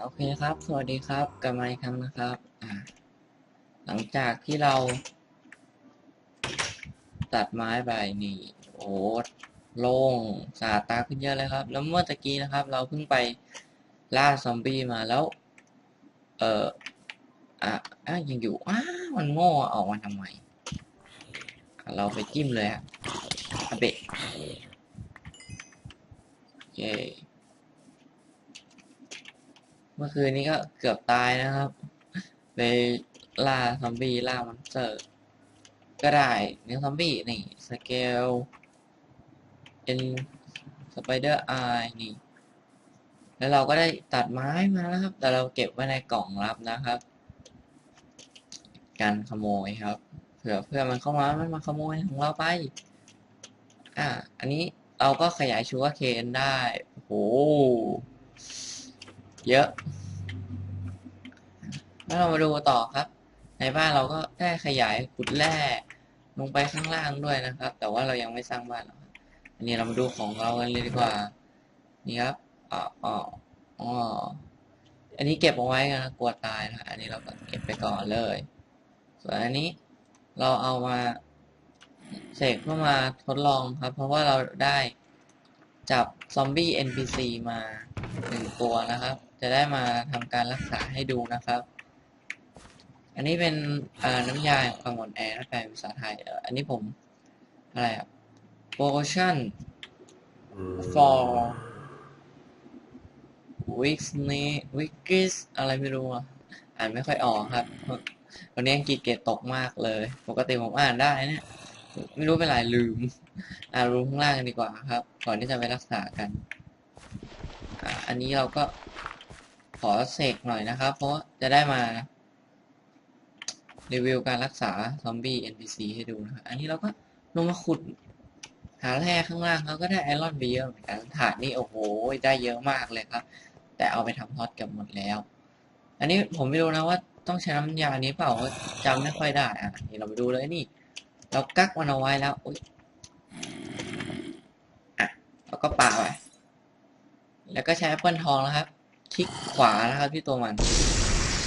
โอเคครับ สวัสดีครับ กลับมาอีกครั้งนะครับ อ่า หลังจากที่เรา ตัดไม้ไปนี่ โอ้โล่งสะอาดตาขึ้นเยอะเลยครับ แล้วเมื่อตะกี้นะครับ เราเพิ่งไปล่าซอมบี้มาแล้ว เอออะอะยังอยู่อ้ามันโง่ออกมาทำไม เราไปจิ้มเลยฮะอเบะโอเค เมื่อคืนนี้ก็เกือบตายนะครับไปล่าซอมบี้ล่ามอนสเตอร์ก็ได้เนื้อซอมบี้นี่สเกลเป็นสไปเดอร์ไอนี่ แล้วเราก็ได้ตัดไม้มาแล้วครับ แต่เราเก็บไว้ในกล่องลับนะครับ การขโมยครับ เผื่อเพื่อมันเข้ามามันมาขโมยของเราไป อ่า อันนี้เราก็ขยายชูว่าเคนได้โอ้โห เยอะ แล้วเรามาดูต่อครับ ในบ้านเราก็ได้ขยายขุดแร่ลงไปข้างล่างด้วยนะครับ แต่ว่าเรายังไม่สร้างบ้านหรอกครับอันนี้เรามาดูของเรากันเลยดีกว่า นี่ครับอ๋ออ๋ออ๋ออันนี้เก็บเอาไว้กันนะกลัวตายนะอันนี้เราก็เก็บไปก่อนเลย ส่วนอันนี้เราเอามาเสกเพื่อมาทดลองครับ เพราะว่าเราได้จับซอมบี้ NPC มาหนึ่งตัวนะครับ จะได้มาทำการรักษาให้ดูนะครับ อันนี้เป็นน้ำยาความอ่อนแอนะแปลเป็นภาษาไทยอันนี้ผมอะไรอะ potion for weakness weakness อะไรไม่รู้อะอ่านไม่ค่อยออกครับ วันนี้อังกฤษเกรดตกมากเลย ปกติผมอ่านได้เนี่ย ไม่รู้เป็นไรลืม อ่านรู้ข้างล่างกันดีกว่าครับ ก่อนที่จะไปรักษากันอ่าอันนี้เราก็ ขอเสกหน่อยนะครับ เพราะจะได้มา รีวิวการรักษาซอมบี้ NPC ให้ดูนะครับ อันนี้เราก็ลงมาขุด หาแร่ข้างล่างเขาก็ได้ไอรอนไปเยอะเหมือนกันถาดนี่โอ้โห ได้เยอะมากเลยครับ แต่เอาไปทำท็อตเกับหมดแล้ว อันนี้ผมไม่รู้นะว่าต้องใช้น้ำยานี้เปล่าว่าจำไม่ค่อยได้อะนี่เรามาดูเลยนี่ เรากักมันเอาไว้แล้วอุ๊ยอะเราก็ปาไปแล้วก็ใช้แอปเปิลทองนะครับ คลิกขวานะครับที่ตัวมัน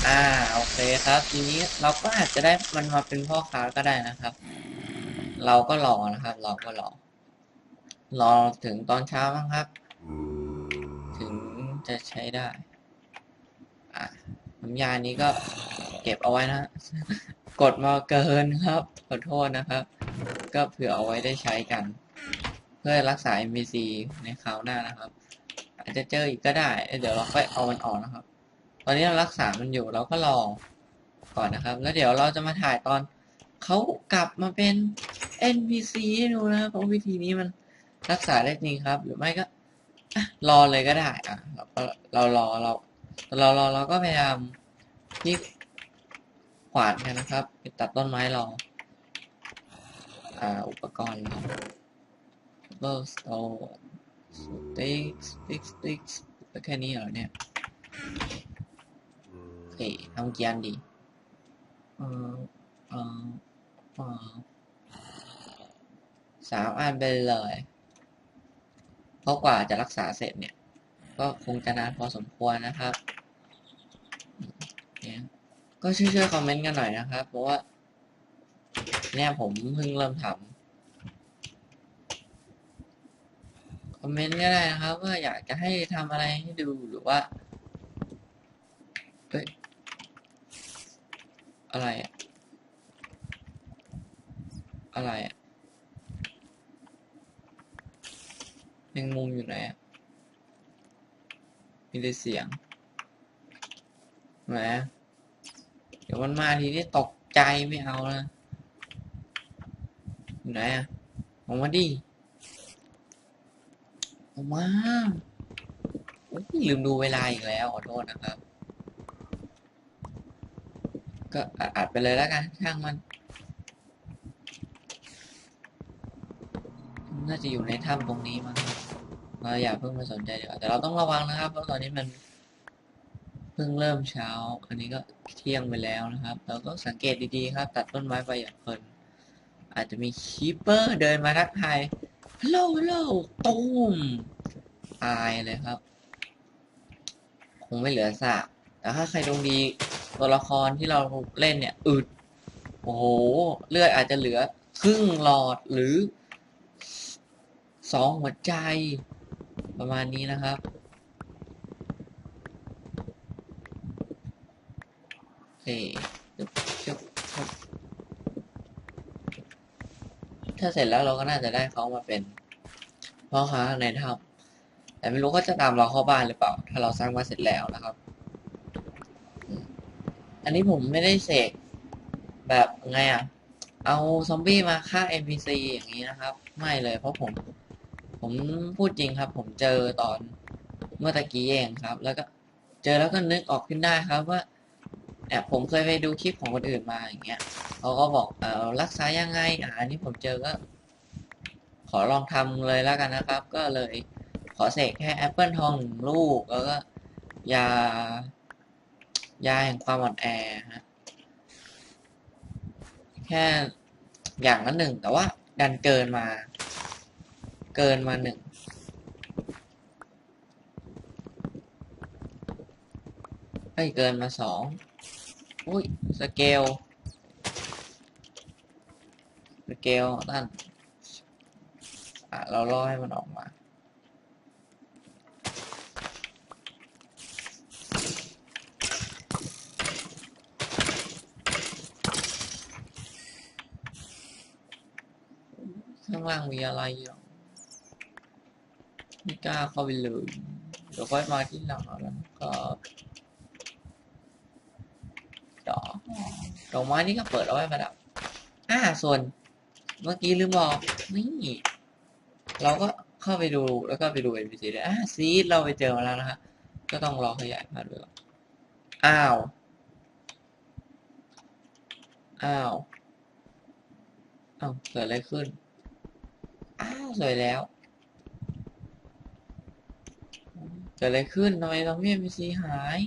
อ่าโอเคครับ ทีนี้เราก็อาจจะได้มันมาเป็นพ่อค้าก็ได้นะครับ เราก็รอนะครับ เราก็รอรอถึงตอนเช้าบ้างครับ ถึงจะใช้ได้ อะน้ำยานี้ก็เก็บเอาไว้นะ กดมาเกินครับ ขอโทษนะครับ ก็เผื่อเอาไว้ได้ใช้กัน เพื่อรักษา NPC ในคราวหน้านะครับ อาจจะเจออีกก็ได้ เดี๋ยวเราค่อยเอามันออกนะครับ ตอนนี้เรารักษามันอยู่เราก็รอก่อนนะครับ แล้วเดี๋ยวเราจะมาถ่ายตอนเขากลับมาเป็น NPC ให้ดูนะครับเพราะวิธีนี้มันรักษาได้จริงครับ หรือไม่ก็รอเลยก็ได้อะเราเรารอเราเรารอเราก็พยายามที่ขวานกันนะครับไปตัดต้นไม้รออ่าอุปกรณ์เราเบอร์สโตส ติ๊กสติ๊กสติ๊กแค่นี้เหรอเนี่ยโอเคทำกี่อันดีเออเออเออสามอันไปเลย เพราะกว่าจะรักษาเสร็จเนี่ย ก็คงจะนานพอสมควรนะครับเนี่ยก็ช่วยๆคอมเมนต์กันหน่อยนะครับ เพราะว่า เนี่ยผมเพิ่งเริ่มทำ คอมเมนต์ก็ได้นะครับว่าอยากจะให้ทำอะไรให้ดูหรือว่าเฮ้ยอะไรอะอะไรอะแมงมุมอยู่ไหนอะมีแต่เสียงแหมเดี๋ยวมันมาทีนี้ตกใจไม่เอานะอยู่ไหนอะออกมาดิ มาลืมดูเวลาอีกแล้วขอโทษนะครับ ก็อัดไปเลยแล้วกันช่างมัน น่าจะอยู่ในถ้ำตรงนี้มั้งเราอย่าเพิ่งไปสนใจดีกว่าแต่เราต้องระวังนะครับ เพราะตอนนี้มันเพิ่งเริ่มเช้า อันนี้ก็เที่ยงไปแล้วนะครับ เราก็สังเกตดีๆครับ ตัดต้นไม้ไปอย่างเพลินอาจจะมีคีเปอร์เดินมาทักทาย ฮัลโหลฮัลโหลตูมตายเลยครับโอ้งไม่เหลือสากแต่ถ้าใครดวงดีตัวละครที่เราเล่นเนี่ยอึดโอ้โห เลือดอาจจะเหลือ ครึ่งหลอดหรือสองหัวใจ ประมาณนี้นะครับ โอเคจุ๊บจุ๊บจุ๊บ ถ้าเสร็จแล้วเราก็น่าจะได้เขามาเป็นพ่อค้าในถ้ำแต่ไม่รู้เขาจะตามเราเข้าบ้านหรือเปล่า ถ้าเราสร้างบ้านเสร็จแล้วนะครับ อันนี้ผมไม่ได้เสกแบบไงอะ เอาซอมบี้มาฆ่า NPC อย่างนี้นะครับ ไม่เลยเพราะผม ผมพูดจริงครับ ผมเจอตอนเมื่อตะกี้เองครับ แล้วก็เจอแล้วก็นึกออกขึ้นได้ครับว่า แอบผมเคยไปดูคลิปของคนอื่นมาอย่างเงี้ยเขาก็บอกเออรักษายังไงอ่าอันนี้ผมเจอก็ ขอลองทำเลยแล้วกันนะครับ ก็เลย ขอเสกแค่แอปเปิลทองหนึ่งลูกแล้วก็ยายาแห่งความอ่อนแอฮะแค่อย่างละหนึ่งแต่ว่า ดันเกินมา เกินมาหนึ่งไอ้เกินมาสอง อุ้ยสเกลสเกลนั่นอะเราล่อให้มันออกมาข้างล่างมีอะไรอะไม่กล้าเข้าไปเลยเดี๋ยวค่อยมาที่หลังแล้วนะครับดอก ดอกไม้นี่ก็เปิดเอาไว้ประดับ อ่า ส่วนเมื่อกี้ลืมบอกนี่ เราก็เข้าไปดูแล้วก็ไปดู NPC ได้อ่าซีดเราไปเจอมาแล้วนะฮะก็ต้องรอขยายพันธุ์ไปก่อนอ้าว อ้าวอ้าวเกิดอะไรขึ้น อ้าวสวยแล้ว เกิดอะไรขึ้นทำไมเราไม่ NPC หาย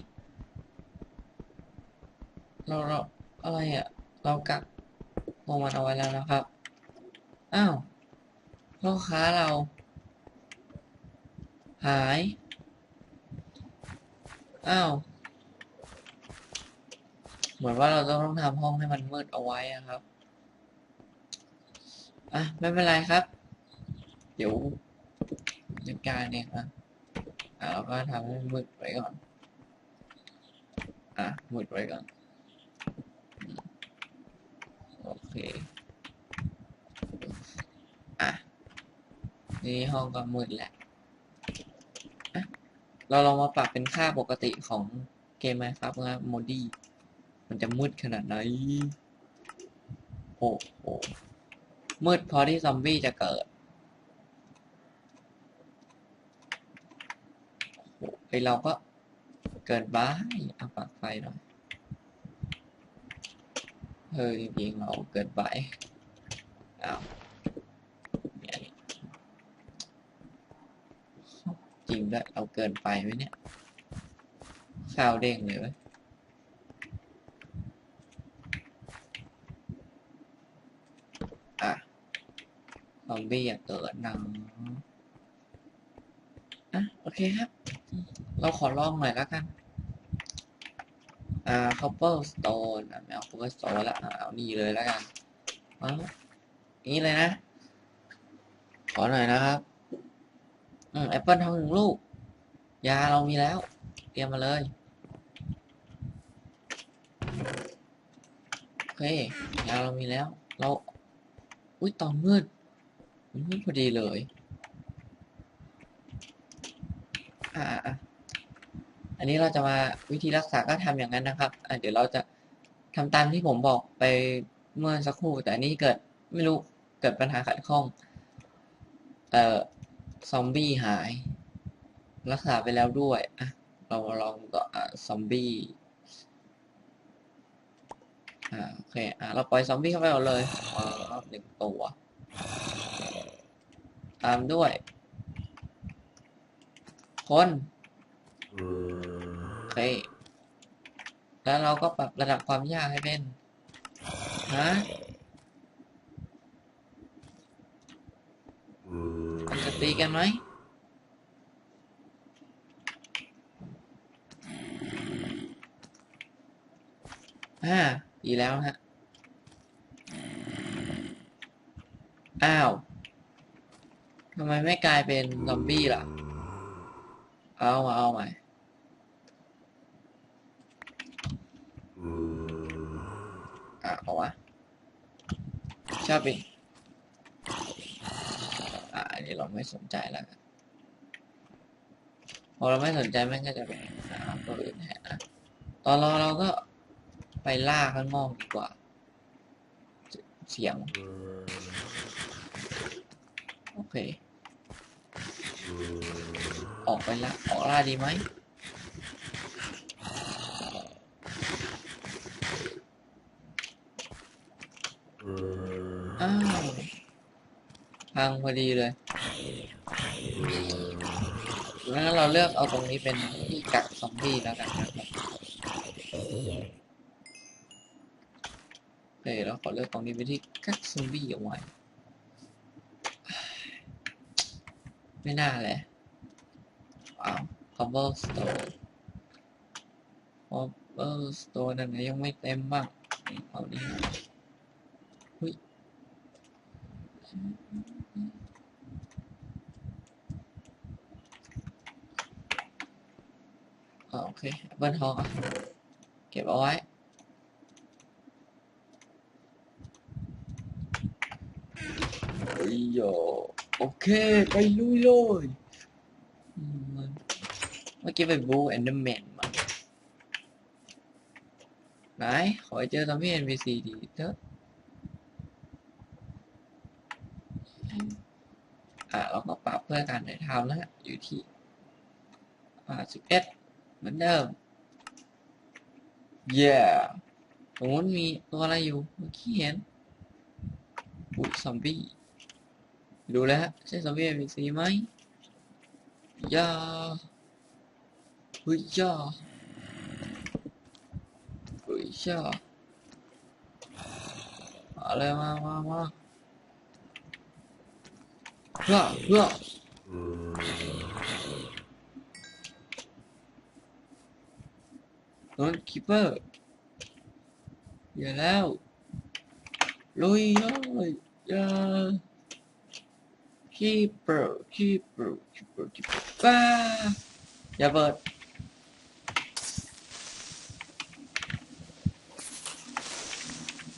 เราเรา อะไรอะ่ะ เรากักโมมันเอาไว้แล้วนะครับ อ้าวพ่อค้าเรา หาย อ้าว เหมือนว่าเราจะต้องทำห้องให้มันมืดเอาไว้อะครับ อะ ไม่เป็นไรครับ เดี๋ยวจัดการเองนะอะเราก็ทำให้มืดไว้ก่อน อะมืดไว้ก่อน โอ เคอะนี่ห้องก็มืดแหละเราลองมาปรับเป็นค่าปกติของเกมไหมครับนะโมดี้มันจะมืดขนาดไหนโอ้โหมืดพอที่ซอมบี้จะเกิดโอ้ไอเราก็เกินบ้าเอาปลักไฟหน่อย เออจริงๆเราเกินไปอ้าวเนี่ยจริงด้วยเราเกินไปไหมเนี่ยข้าวเด้งเลยว้ยอะซอมบี้อยากเกิดนังอะ โอเคครับ เราขอลองหน่อยแล้วกัน อ่า cobblestone อะไม่เอา cobblestone ละเอานี่เลยแล้วกันเอานี่เลยนะ ขอหน่อยนะครับ อืมแอปเปิลทองหนึ่งลูก ยาเรามีแล้ว เตรียมมาเลย โอเค ยาเรามีแล้ว เรา อุ้ยตอนมืดมันมืดพอดีเลย อ่า อันนี้เราจะมาวิธีรักษาก็ทำอย่างนั้นนะครับอะเดี๋ยวเราจะทำตามที่ผมบอกไปเมื่อสักครู่ แต่อันนี้เกิดไม่รู้เกิดปัญหาขัดข้องเอ่อซอมบี้หาย รักษาไปแล้วด้วยอะเราลองก็อซอมบี้อ่าโอเคอะเราปล่อยซอมบี้เข้าไปเอาเลยอ๋อหนึ่งตัวตามด้วย คน เค แล้วเราก็ปรับระดับความยากให้เป็นฮะมันจะตีกันไหมอ่าดีแล้วฮะ อ้าว ทำไมไม่กลายเป็นซอมบี้ล่ะ เอามาเอาใหม่ อะเอาวะชอบอีกอะอันนี้เราไม่สนใจแล้วพอเราไม่สนใจมันก็จะเป็นหาตัวอื่นแทนนะตอนรอเราก็ไปล่าข้างนอกดีกว่า เสียง โอเค ออกไปละออกล่าดีไหม อ้าว พังพอดีเลยงั้นเราเลือกเอาตรงนี้เป็นที่กักซอมบี้แล้วกันนะครับโอเคเราขอเลือกตรงนี้เป็นที่กักซอมบี้เอาไว้ไม่น่าเลยว้าว cobblestone cobblestone อันไหนยังไม่เต็มบ้างนี่เอานี่หุ้ย อ่าโอเคแอปเปิลทองอะเก็บเอาไว้เฮ้ยโยโอเค ไปลุยเลยอืมเมื่อกี้ไปบูแอนเดอร์แมน มาไหนขอให้เจอซอมบี้ NPC ดีเถอะอะเราก็ปรับเพื่อการถ่ายทำนะฮะอยู่ที่อ่าสิบเอ็ดเหมือนเดิม yeah ตรงนู้นมีตัวอะไรอยู่เมื่อกี้เห็นอุ้ยซอมบี้ดูแล้วฮะใช่ซอมบี้ NPC ไหมย่าเฮ้ยย่าเฮ้ยย่ามาเลยมามามา เพื่อเพื่อโดนคิปเปอร์อย่าแล้วลุยเลยอย่า keeper keeper keeper keeper ป้าอย่าเปิด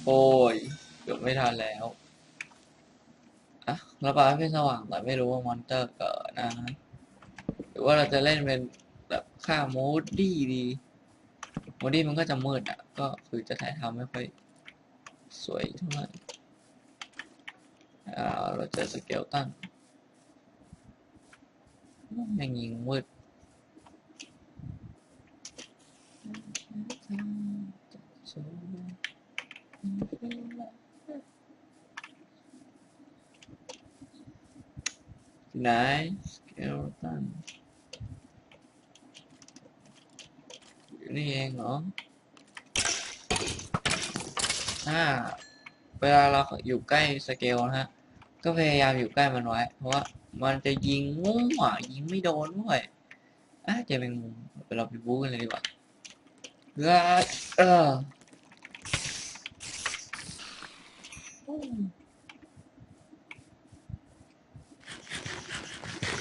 โอ้ยเกือบไม่ทันแล้ว ระบายให้สว่างแต่ไม่รู้ว่ามอนเตอร์เกิดนะหรือว่าเราจะเล่นเป็นแบบค่าโมดดี้ดีโมดดี้มันก็จะมืดอะ ก็คือจะถ่ายทำไม่ค่อยสวยเท่าไหร่เราเจอสเกลตันยังยิงมืด ไหนสเกลตันนี่เองเหรออ่าเวลาเราอยู่ใกล้สเกลนะฮะ ก็พยายามอยู่ใกล้มันไว้ เพราะว่ามันจะยิงงูอะยิงไม่โดนด้วยอะเจะเป็นงูเดี๋ยวเราไปบู๊กันเลยดีกว่าเออ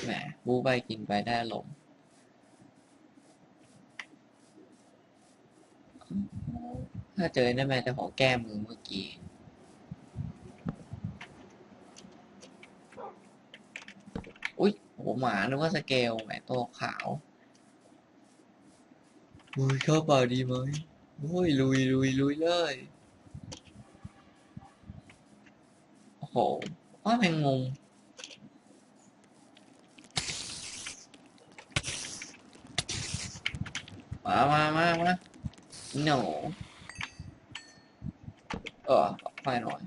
แหม บู๊ไปกินไปได้ลมถ้าเจอได้ไหมจะขอแก้มือเมื่อกี้อุ้ยโหหมานึกว่าสเกลแหมตัวขาวอุ้ยเข้าป่าดีไหมโอ้ยลุยลุยลุยเลยโอ้โหว่าแมงมุม มามามามาหนูเออไปหน่อย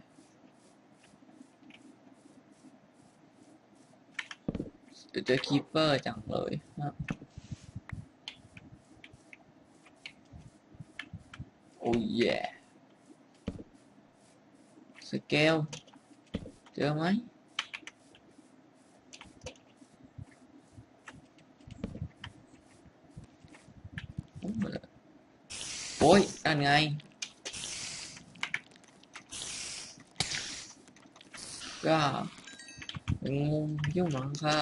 เดี๋ยวเจอคีเปอร์จังเลยนะโอ้ยแย่สเกลเจอไหม โอ้ยนั่นไง ก็งูยุ่งหลังคา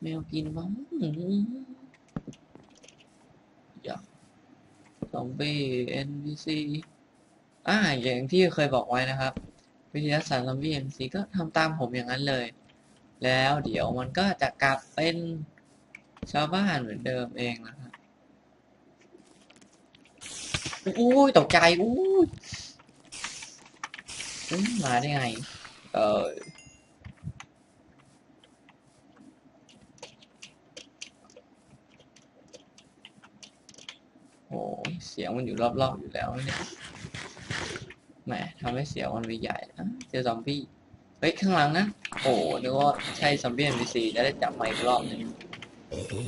แมวกินมั้งอย่าซอมบี้เอ็นบีซีอ่าอย่างที่เคยบอกไว้นะครับ วิทยาศาสตร์ซอมบี้เอ็นซีก็ทำตามผมอย่างนั้นเลย แล้วเดี๋ยวมันก็จะกลับเป็นชาวบ้านเหมือนเดิมเองนะครับ อุ้ยตกใจอุ้ยอื้อมาได้ไง เออโอ้เสียงมันอยู่รอบๆอยู่แล้วเนี่ยแหมทำให้เสียงมันไปใหญ่อะเจอซอมบี้เฮ้ยข้างหลังนะ โอ้นึกว่าใช่ซอมบี้ NPC จะได้จับมาอีกรอบหนึ่ง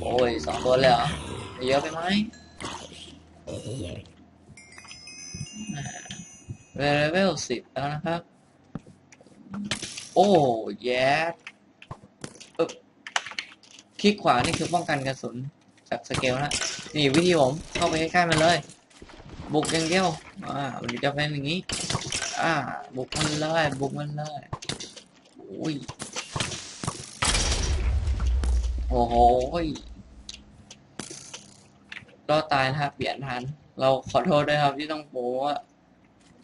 โอ้ยสองตัวเลยเหรอเยอะไปไหม เลเวลสิบแล้วนะครับ โอ้แย่คลิกขวานี่คือป้องกันกระสุนจากสเกลนะนี่วิธีผมเข้าไปใกล้ๆมันเลย บุกอย่างเดียวอ่ามันจะเป็นอย่างนี้ อ่า บุกมันเลยบุกมันเลยอุ้ยโอ้โหย รอดตายนะครับเปลี่ยนทัน เราขอโทษด้วยครับที่ต้องโป๊ว่า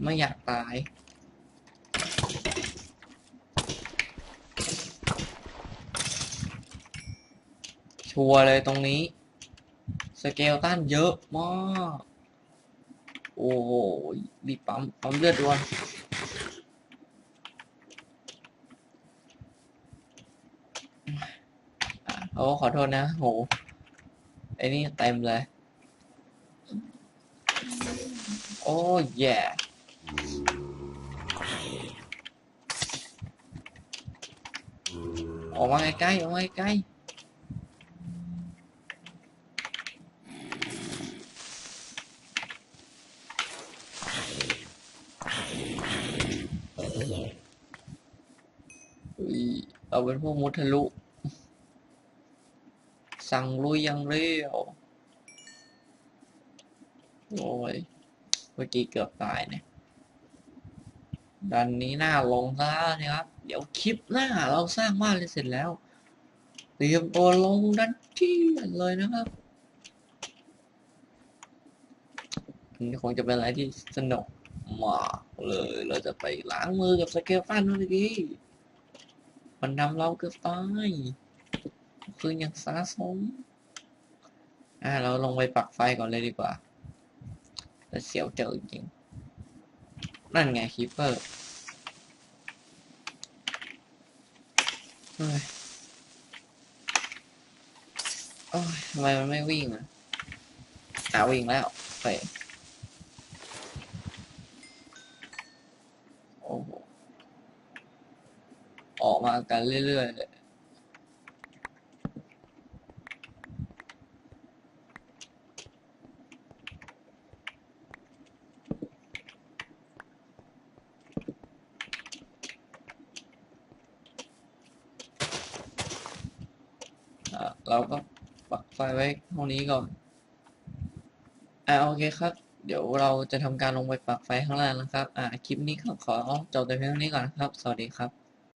ไม่อยากตาย ชัวร์เลยตรงนี้ สเกลตันเยอะมาก โอ้โหรีบปั๊มปั๊มเลือดด่วนอะโอ้ขอโทษนะ โหไอ้นี่เต็มเลย โอ้แย่ออกมาใกล้ๆออกมาใกล้ๆอุ้ยเราเป็นพวกมุทะลุ สั่งลุยยังเร็ว โอ้ย เมื่อกี้เกือบตายเนี่ย ดันนี้หน้าลงซะแล้วนะครับ เดี๋ยวคลิปหน้าเราสร้างบ้านเลยเสร็จแล้ว เตรียมตัวลงดันที่เลยนะครับนี่คงจะเป็นอะไรที่สนุกมากเลย เราจะไปล้างมือกับสเกลตันเมื่อกี้มันทำเราเกือบตายคืออย่างสาสม อ่า เราลงไปปักไฟก่อนเลยดีกว่า แต่เสียวเจอจริง นั่นไงคีเปอร์เฮ้ยโอ้ยทำไมมันไม่วิ่งอะอาวิ่งแล้วไปโอ้โหออกมากันเรื่อยๆเลย อะเราก็ปักไฟไว้ ห้องนี้ก่อนอ่าโอเคครับ เดี๋ยวเราจะทำการลงไปปักไฟข้างล่างนะครับ อ่าคลิปนี้ก็ขอจบแต่เพียงเท่านี้ก่อนนะครับ สวัสดีครับ